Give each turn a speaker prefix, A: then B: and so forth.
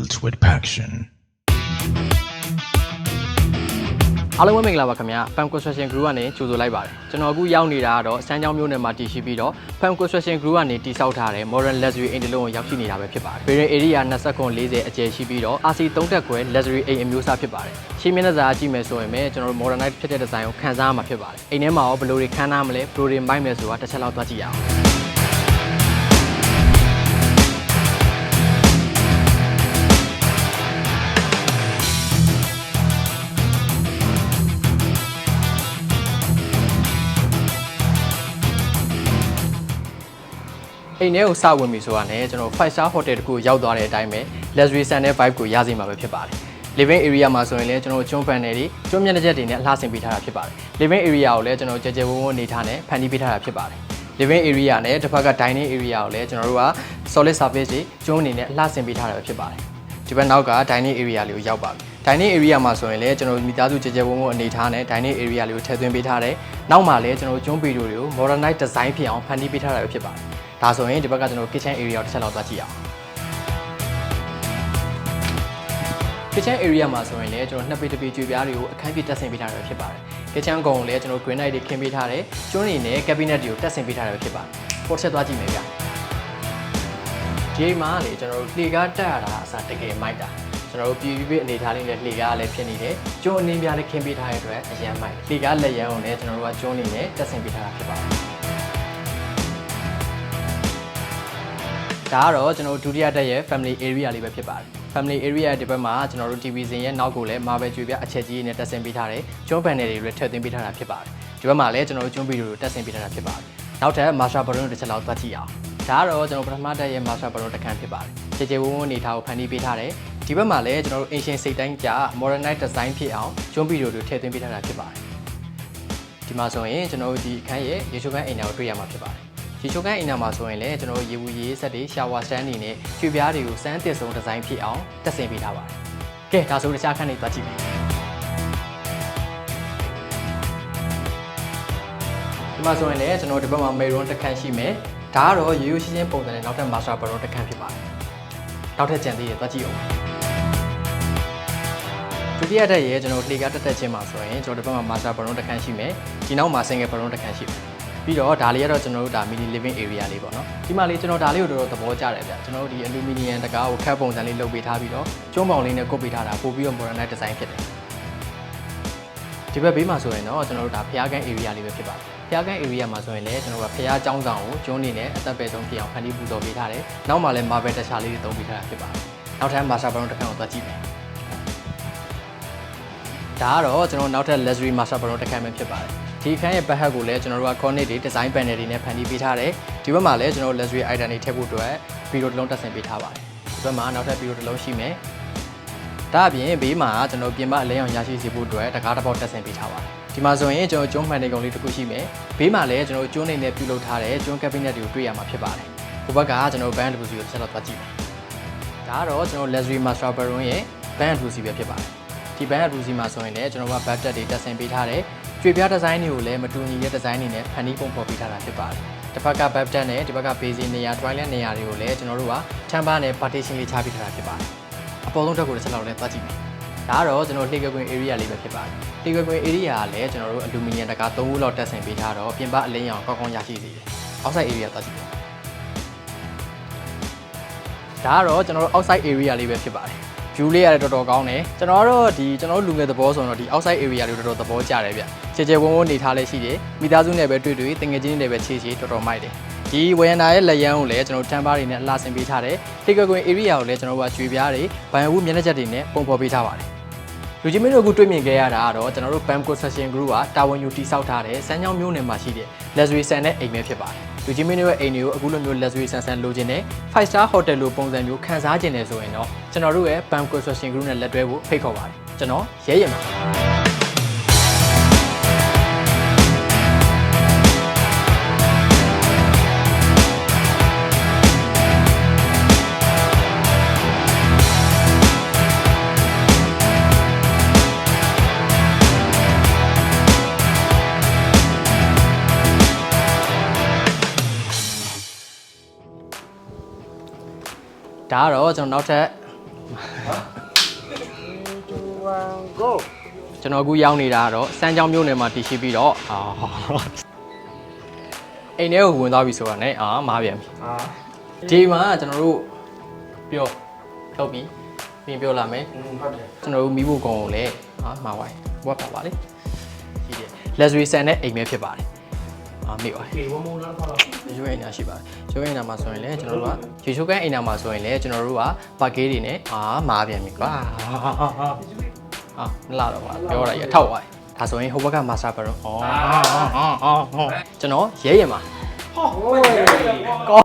A: built with passion အားလုံးပဲမင်္ဂလာပါခင်ဗျာ Pam Construction Group ကနေကြိုဆိုလိုက်ပါတယ်ကျွန်တော်အခုရောက်နေတာကတော့စမ်းချောင်းမြို့နယ်မှာတည်ရှိပြီးတော့ Pam Construction Group ကနေတည်ဆောက်ထားတဲ့ Modern Luxury အိမ်တလုံးကိုရောက်ရှိနေတာပဲဖြစ်ပါတယ် Bearing Area 2940အကျယ်ရှိပြီးတော့ RC 3တက်ခွဲ Luxury အိမ်အမျိုးအစားဖြစ်ပါတယ်ရှင်းမျက်နှာစာကြည့်မယ်ဆိုရင်ပဲကျွန်တော်တို့ Modernize ဖြစ်တဲ့ design ကိုခန်းစားရမှာဖြစ်ပါတယ်အိမ်ထဲမှာရောဘယ်လိုတွေခန်းစားမလဲဘယ်လိုတွေမိုက်မလဲဆိုတာတစ်ချက်လောက်သွားကြည့်ရအောင် အိမ်ထဲကိုစဝင်ပြီဆိုတာနဲ့ကျွန်တော်5 star hotel တခုရောက်သွားတဲ့အတိုင်းပဲ luxury ဆန်တဲ့ vibe ကိုရစေမှာပဲဖြစ်ပါတယ် living area မှာဆိုရင်လည်းကျွန်တော်ကျွန်းပန်နယ်တွေကျွန်းမျက်နှာချက်တွေနဲ့အလှဆင်ပေးထားတာဖြစ်ပါတယ် living area ကိုလည်းကျွန်တော်ကြဲကြဲဝန်းဝန်းနေထားနဲ့ဖန်တီးပေးထားတာဖြစ်ပါတယ် living area နဲ့တစ်ဖက်က dining area ကိုလည်းကျွန်တော်တို့က solid surface တွေကျွန်းအနေနဲ့အလှဆင်ပေးထားတာပဲဖြစ်ပါတယ်ဒီဘက်နောက်က dining area လေးကိုရောက်ပါပြီ dining area မှာဆိုရင်လည်းကျွန်တော်မိသားစုကြဲကြဲဝန်းဝန်းအနေထားနဲ့ dining area လေးကိုထည့်သွင်းပေးထားတယ်နောက်မှာလည်းကျွန်တော်ကျွန်းပီတိုတွေကို modernize design ဖြစ်အောင်ဖန်တီးပေးထားတာပဲဖြစ်ပါတယ် ဒါဆိုရင်ဒီဘက်ကကျွန်တော် kitchen area ကိုတစ်ချက်လောက်သွားကြည့်အောင် kitchen area မှာဆိုရင်လည်းကျွန်တော်နှစ်ပေတစ်ပေကြွေပြားတွေကိုအခန်းပြတက်ဆင်ပေးထားတာပဲဖြစ်ပါတယ် kitchen ကုံကိုလည်းကျွန်တော် granite တွေခင်းပေးထားတယ်ကျွန်းနေနဲ့ cabinet တွေကိုတက်ဆင်ပေးထားတာပဲဖြစ်ပါတယ်ပေါ်ချက်သွားကြည့်မယ်ဗျဒီအိမ်မှာလေကျွန်တော်တို့လှေကားတက်ရတာအစားတကယ်မိုက်တာကျွန်တော်တို့ပြည်ပြီးအနေထားလေးနဲ့လှေကားလည်းဖြစ်နေတယ်ကျွန်းအနည်းပြားလေးခင်းပေးထားတဲ့အတွက်အရန်မိုက်လှေကားလက်ရန်ကိုလည်းကျွန်တော်တို့ကကျွန်းနေနဲ့တက်ဆင်ပေးထားတာဖြစ်ပါတယ် ဒါကတော့ကျွန်တော်တို့ဒုတိယတက်ရဲ့ family area လေးပဲဖြစ်ပါတယ် family area ဒီဘက်မှာကျွန်တော်တို့ TV စင်ရဲ့နောက်ကိုလည်း marble ကြွေပြအချက်ကြီးနဲ့တက်ဆင်ပေးထားတယ်ကျွန်း panel တွေလည်းထည့်သွင်းပေးထားတာဖြစ်ပါတယ်ဒီဘက်မှာလည်းကျွန်တော်တို့ကျွန်းဗီဒီယိုတွေတက်ဆင်ပေးထားတာဖြစ်ပါတယ်နောက်ထပ် master bedroom တစ်ချက်လောက်သွားကြည့်အောင်ဒါကတော့ကျွန်တော်ပထမတက်ရဲ့ master bedroom တစ်ခန်းဖြစ်ပါတယ်ခြေခြေဝန်းဝန်းနေထားကိုဖန်တီးပေးထားတယ်ဒီဘက်မှာလည်းကျွန်တော်တို့ ancient စိတ်တိုင်းကြာ modernize design ဖြစ်အောင်ကျွန်းဗီဒီယိုတွေထည့်သွင်းပေးထားတာဖြစ်ပါတယ်ဒီမှာဆိုရင်ကျွန်တော်တို့ဒီအခန်းရဲ့ရေချိုးခန်းအိမ်နာကိုတွေ့ရမှာဖြစ်ပါတယ် ရေချိုးကန်းအိမ်နာမှာဆိုရင်လည်းကျွန်တော်တို့ရေဘူးရေဆက်တွေရှာဝါစတန်းတွေနဲ့ရွှေပြားတွေကိုစမ်းတစ်စုံဒီဇိုင်းဖြစ်အောင်တက်ဆင်ပေးထားပါတယ်။ကဲဒါဆိုတခြားခန်းတွေသွားကြည့်မယ်။ဒီမှာဆိုရင်လည်းကျွန်တော်ဒီဘက်မှာမေရွန်တစ်ခန်းရှိမယ်။ဒါကတော့ရိုးရိုးရှင်းရှင်းပုံစံနဲ့နောက်ထပ် master bedroom တစ်ခန်းဖြစ်ပါတယ်။နောက်ထပ်ကြံသေးတယ်သွားကြည့်အောင်။ဒုတိယတက်ရဲ့ကျွန်တော်လှေကားတက်တက်ချင်းမှာဆိုရင်ကျွန်တော်ဒီဘက်မှာ master bedroom တစ်ခန်းရှိမယ်။ဒီနောက်မှာ single bedroom တစ်ခန်းရှိမယ်။ ပြီးတော့ဒါလေးကတော့ကျွန်တော်တို့ဒါ mini living area လေးပေါ့နော်ဒီမှာလေးကျွန်တော်ဒါလေးကိုတော်တော်သဘောကျတယ်ဗျကျွန်တော်တို့ဒီ aluminum တကားကိုခက်ပုံစံလေးလုပ်ပေးထားပြီးတော့ကျွန်းပေါင်လေးနဲ့ကုတ်ပေးထားတာပို့ပြီးတော့ modernize design ဖြစ်တယ်ဒီဘက်ဘေးမှာဆိုရင်တော့ကျွန်တော်တို့ဒါဖျားကန်း area လေးပဲဖြစ်ပါတယ်ဖျားကန်း area မှာဆိုရင်လည်းကျွန်တော်တို့ကဖျားကျောင်းဆောင်ကိုကျွန်းနေနဲ့အသက်ပဲဆုံးဖြစ်အောင်ဖန်တီးပူဇော်ပေးထားတယ်နောက်မှာလည်း marble တခြားလေးတွေသုံးပေးထားတာဖြစ်ပါတယ်နောက်ထပ် master bedroom တစ်ခန်းကိုသွားကြည့်မယ်ဒါကတော့ကျွန်တော်နောက်ထပ် luxury master bedroom တစ်ခန်းပဲဖြစ်ပါတယ် ဒီအခန်းရဲ့ဘက်ဟက်ကိုလည်းကျွန်တော်တို့က cornet တွေ design panel တွေနဲ့ဖန်တီးပေးထားတယ်ဒီဘက်မှာလည်းကျွန်တော်တို့ luxury item တွေထည့်ဖို့အတွက်ဗီဒီယိုတစ်လုံးတက်ဆင်ပေးထားပါတယ်ဒီဘက်မှာနောက်ထပ်ဗီဒီယိုတစ်လုံးရှိမယ်ဒါအပြင်ဘေးမှာကျွန်တော်ပြင်ပအလဲအောင်ရရှိစေဖို့အတွက်တကားတစ်ပေါက်တက်ဆင်ပေးထားပါတယ်ဒီမှာဆိုရင်ကျွန်တော်ကျွန်းမှန်နေကုန်လေးတစ်ခုရှိမယ်ဘေးမှာလည်းကျွန်တော်ကျွန်းနေနဲ့ပြုလုပ်ထားတဲ့ကျွန်း cabinet တွေကိုတွေ့ရမှာဖြစ်ပါတယ်ဒီဘက်ကကျွန်တော် band တစ်ခုစီကိုတစ်ချက်တော့သွားကြည့်မယ်ဒါကတော့ကျွန်တော် luxury master bedroom ရဲ့ band တစ်ခုစီပဲဖြစ်ပါတယ်ဒီ band တစ်ခုစီမှာဆိုရင်လည်းကျွန်တော်က budget တွေတက်ဆင်ပေးထားတယ် ကြွေပြားဒီဇိုင်းတွေကိုလည်းမတူညီတဲ့ဒီဇိုင်းတွေနဲ့ဖန်တီးပုံဖော်ပေးထားတာဖြစ်ပါတယ်။တစ်ဖက်က budget နဲ့ဒီဘက်က basic နေရာ toilet နေရာတွေကိုလည်းကျွန်တော်တို့က chamber နဲ့ partition လေးချပေးထားတာဖြစ်ပါတယ်။အပေါ်ဆုံးတက်ကိုတစ်ချက်လောက်လည်းသွားကြည့်မယ်။ဒါကတော့ကျွန်တော်လှေကကွင်း area လေးပဲဖြစ်ပါတယ်။လှေကကွင်း area ကလည်းကျွန်တော်တို့ aluminum တကား3ခုလောက်တက်ဆင်ပေးထားတော့ပြင်ပအလင်းရောင်ကောင်းကောင်းရရှိစေတယ်။ outside area သွားကြည့်မယ်။ဒါကတော့ကျွန်တော်တို့ outside area လေးပဲဖြစ်ပါတယ်။ view လေးရတယ်တော်တော်ကောင်းတယ်ကျွန်တော်ကတော့ဒီကျွန်တော်တို့လူငယ်သဘောဆိုတော့ဒီ outside area လေးတော်တော်သဘောကျတယ်ဗျချေချေဝန်းဝန်းနေထားလဲရှိတယ်မိသားစုနဲ့ပဲတွေ့တွေ့တငယ်ချင်းတွေပဲခြေခြေတော်တော်မိုက်တယ်ဒီဝယ်ရနာရဲ့လက်ရန်ကိုလည်းကျွန်တော်တန်ပါးတွေနဲ့အလှဆင်ပေးထားတယ်ထိကွယ်ကွင် area ကိုလည်းကျွန်တော်ကကျွေပြားတွေဘိုင်ဝူမျက်နှာချက်တွေနဲ့ပုံဖော်ပေးထားပါတယ်လူကြီးမင်းတို့အခုတွေ့မြင်ခဲ့ရတာကတော့ကျွန်တော်တို့ Bam Construction Group ကတာဝန်ယူတည်ဆောက်ထားတဲ့စမ်းချောင်းမျိုးနယ်မှာရှိတဲ့ luxury ဆန်တဲ့အိမ်ပဲဖြစ်ပါတယ် လူကြီးမင်းတို့ရဲ့အိမ်တွေကိုအခုလိုမျိုး luxury ဆန်ဆန်လိုချင်တဲ့5 star hotel လိုပုံစံမျိုးခန်းစားခြင်းတယ်ဆိုရင်တော့ကျွန်တော်တို့ရဲ့ Bam Construction Group နဲ့လက်တွဲဖို့ဖိတ်ခေါ်ပါတယ်ကျွန်တော်ရဲရင်ပါ ဒါကတော့ကျွန်တော်နောက်ထပ်
B: 2 1 go
A: ကျွန်တော်အခုရောက်နေတာကတော့စမ်းချောင်းမြို့နယ်မှာတည်ရှိပြီးတော့အာအိမ်ထဲကိုဝင်သွားပြီဆိုတာနဲ့အာမားပြန်ပြီ
B: အာ
A: ဒီမှာကျွန်တော်တို့ပြောထုတ်ပြီးပြင်ပြောလာမယ်
B: ဟုတ်တယ်
A: ကျွန်တော်တို့မိဖို့ကောင်ကိုလည်းအာမာဝိုင်းဘွက်ပါပါလေရှိတယ် luxury ဆန်တဲ့အိမ်ပဲဖြစ်ပါတယ် အာမိပါတယ်
B: ကေဝမုံလားခေါ်တော့
A: ရွှေအိမ်နာရှိပါတယ်ရွှေအိမ်နာမှာဆိုရင်လည်းကျွန်တော်တို့ကရေချိုးကန်းအိမ်နာမှာဆိုရင်လည်းကျွန်တော်တို့ကပါကေးတွေနဲ့အာမားပြန်ပြီကွာဟာမလာတော့ပါပြောရရထောက်သွားဒါဆိုရင်ဟိုဘက်ကမာစတာဘရုံဩကျွန်တော်ရဲရင်ပါ
B: ဟော